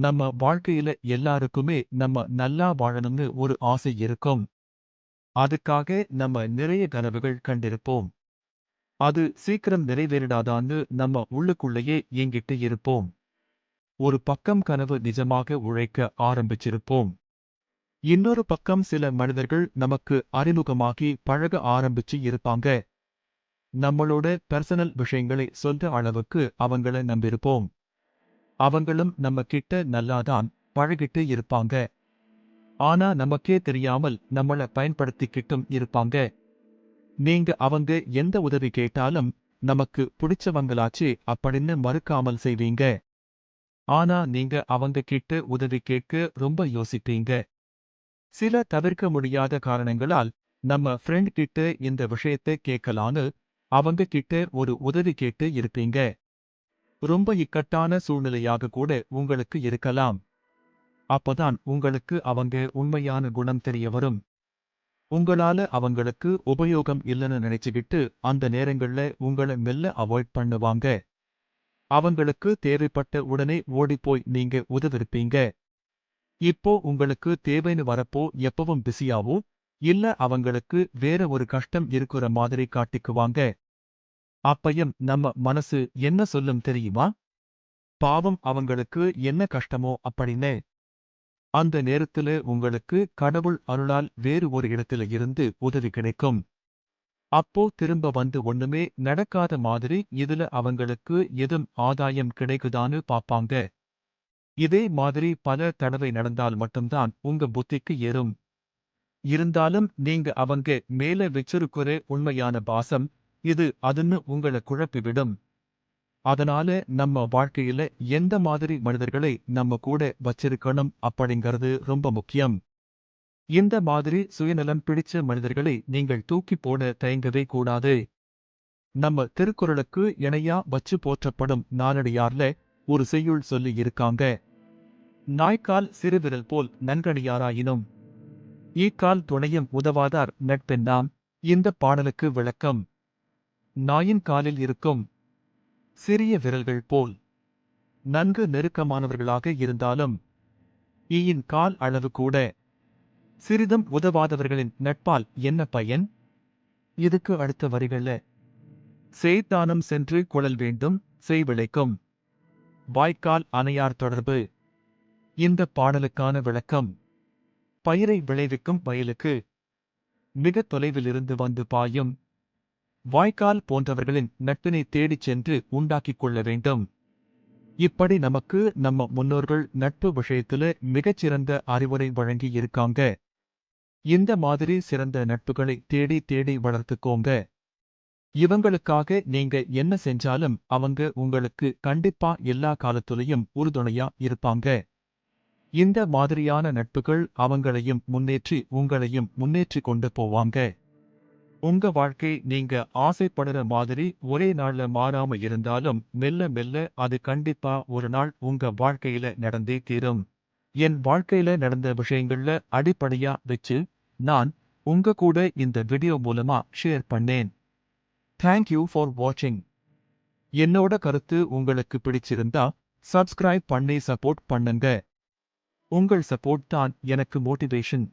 நம்ம வாழ்க்கையில எல்லாருக்குமே நம்ம நல்லா வாழணும்னு ஒரு ஆசை இருக்கும். அதுக்காக நம்ம நிறைய கனவுகள் கண்டிருப்போம். அது சீக்கிரம் நிறைவேறிடாதான்னு நம்ம உள்ளுக்குள்ளேயே ஏங்கிட்டு இருப்போம். ஒரு பக்கம் கனவு நிஜமாக உழைக்க ஆரம்பிச்சிருப்போம். இன்னொரு பக்கம் சில மனிதர்கள் நமக்கு அறிமுகமாகி பழக ஆரம்பிச்சு இருப்பாங்க. நம்மளோட பர்சனல் விஷயங்களை சொல்ற அளவுக்கு அவங்கள நம்பியிருப்போம். அவங்களும் நம்ம கிட்ட நல்லாதான் பழகிட்டு இருப்பாங்க. ஆனா நமக்கே தெரியாமல் நம்மள பயன்படுத்திக்கிட்டும் இருப்பாங்க. நீங்க அவங்க எந்த உதவி கேட்டாலும் நமக்கு பிடிச்சவங்களாச்சு அப்படின்னு மறுக்காமல் செய்வீங்க. ஆனா நீங்க அவங்க கிட்ட உதவி கேட்க ரொம்ப யோசிப்பீங்க. சில தவிர்க்க முடியாத காரணங்களால் நம்ம ஃப்ரெண்ட் கிட்ட இந்த விஷயத்தை கேட்கலான்னு அவங்க கிட்ட ஒரு உதவி கேட்டு இருப்பீங்க. ரொம்ப இக்கட்டான சூழ்நிலையாக கூட உங்களுக்கு இருக்கலாம். அப்பதான் உங்களுக்கு அவங்க உண்மையான குணம் தெரிய வரும். உங்களால அவங்களுக்கு உபயோகம் இல்லைன்னு நினைச்சுக்கிட்டு அந்த நேரங்கள்ல உங்களை மெல்ல அவாய்ட் பண்ணுவாங்க. அவங்களுக்கு தேவைப்பட்ட உடனே ஓடிப்போய் நீங்க உதவிருப்பீங்க. இப்போ உங்களுக்கு தேவைன்னு வரப்போ எப்பவும் பிஸியாவோ இல்ல அவங்களுக்கு வேற ஒரு கஷ்டம் இருக்கிற மாதிரி காட்டிக்குவாங்க. அப்பையும் நம்ம மனசு என்ன சொல்லும் தெரியுமா? பாவம் அவங்களுக்கு என்ன கஷ்டமோ அப்படின்னு. அந்த நேரத்துல உங்களுக்கு கடவுள் அருளால் வேறு ஒரு இடத்துல இருந்து உதவி கிடைக்கும். அப்போ திரும்ப வந்து ஒண்ணுமே நடக்காத மாதிரி இதுல அவங்களுக்கு எதும் ஆதாயம் கிடைக்குதான்னு பாப்பாங்க. இதே மாதிரி பல தடவை நடந்தால் மட்டும்தான் உங்க புத்திக்கு ஏறும். இருந்தாலும் நீங்க அவங்க மேல வச்சிருக்கிற உண்மையான பாசம் இது அதுன்னு உங்களை குழப்பிவிடும். அதனால நம்ம வாழ்க்கையில எந்த மாதிரி மனிதர்களை நம்ம கூட வச்சிருக்கணும் அப்படிங்கிறது ரொம்ப முக்கியம். இந்த மாதிரி சுயநலம் பிடிச்ச மனிதர்களை நீங்கள் தூக்கி போட தயங்கவே கூடாது. நம்ம திருக்குறளுக்கு இணையா வச்சு போற்றப்படும் நாளடியார்ல ஒரு செய்யுள் சொல்லி இருக்காங்க. நாய்க்கால் சிறுவிரல் போல் நன்கடியாராயினும். ஈக்கால் துணையும் உதவாதார் நட்பெண்ணாம். இந்த பாடலுக்கு விளக்கம். நாயின் காலில் இருக்கும் சிறிய விரல்கள் போல். நன்கு நெருக்கமானவர்களாக இருந்தாலும் ஈயின் கால் அளவு கூட சிறிதும் உதவாதவர்களின் நட்பால் என்ன பயன்? இதுக்கு அடுத்த வரிகள செய்தானம் சென்று குழல் வேண்டும் செய்விளைக்கும் வாய்க்கால் அணையார் தொடர்பு. இந்த பாடலுக்கான விளக்கம் பயிரை விளைவிக்கும் வயலுக்கு மிக தொலைவிலிருந்து வந்து பாயும் வாய்க்கால் போன்றவர்களின் நட்பினை தேடிச் சென்று உண்டாக்கிக் கொள்ள வேண்டும். இப்படி நமக்கு நம்ம முன்னோர்கள் நட்பு விஷயத்துல மிகச்சிறந்த அறிவுரை வழங்கி இருக்காங்க. இந்த மாதிரி சிறந்த நட்புகளை தேடி தேடி வளர்த்துக்கோங்க. இவங்களுக்காக நீங்க என்ன செஞ்சாலும் அவங்க உங்களுக்கு கண்டிப்பா எல்லா காலத்துலயும் உறுதுணையா இருப்பாங்க. இந்த மாதிரியான நட்புகள் அவங்களையும் முன்னேற்றி உங்களையும் முன்னேற்றி கொண்டு போவாங்க. உங்க வாழ்க்கை நீங்க ஆசைப்படுற மாதிரி ஒரே நாள்ல மாறாம இருந்தாலும் மெல்ல மெல்ல அது கண்டிப்பா ஒரு நாள் உங்க வாழ்க்கையில நடந்தே தீரும். என் வாழ்க்கையில நடந்த விஷயங்கள்ல அடிப்படையா வச்சு நான் உங்க கூட இந்த வீடியோ மூலமா ஷேர் பண்ணேன். தேங்க்யூ ஃபார் வாட்சிங் என்னோட கருத்து உங்களுக்கு பிடிச்சிருந்தா சப்ஸ்கிரைப் பண்ணி சப்போர்ட் பண்ணுங்க. உங்கள் சப்போர்ட் தான் எனக்கு மோட்டிவேஷன்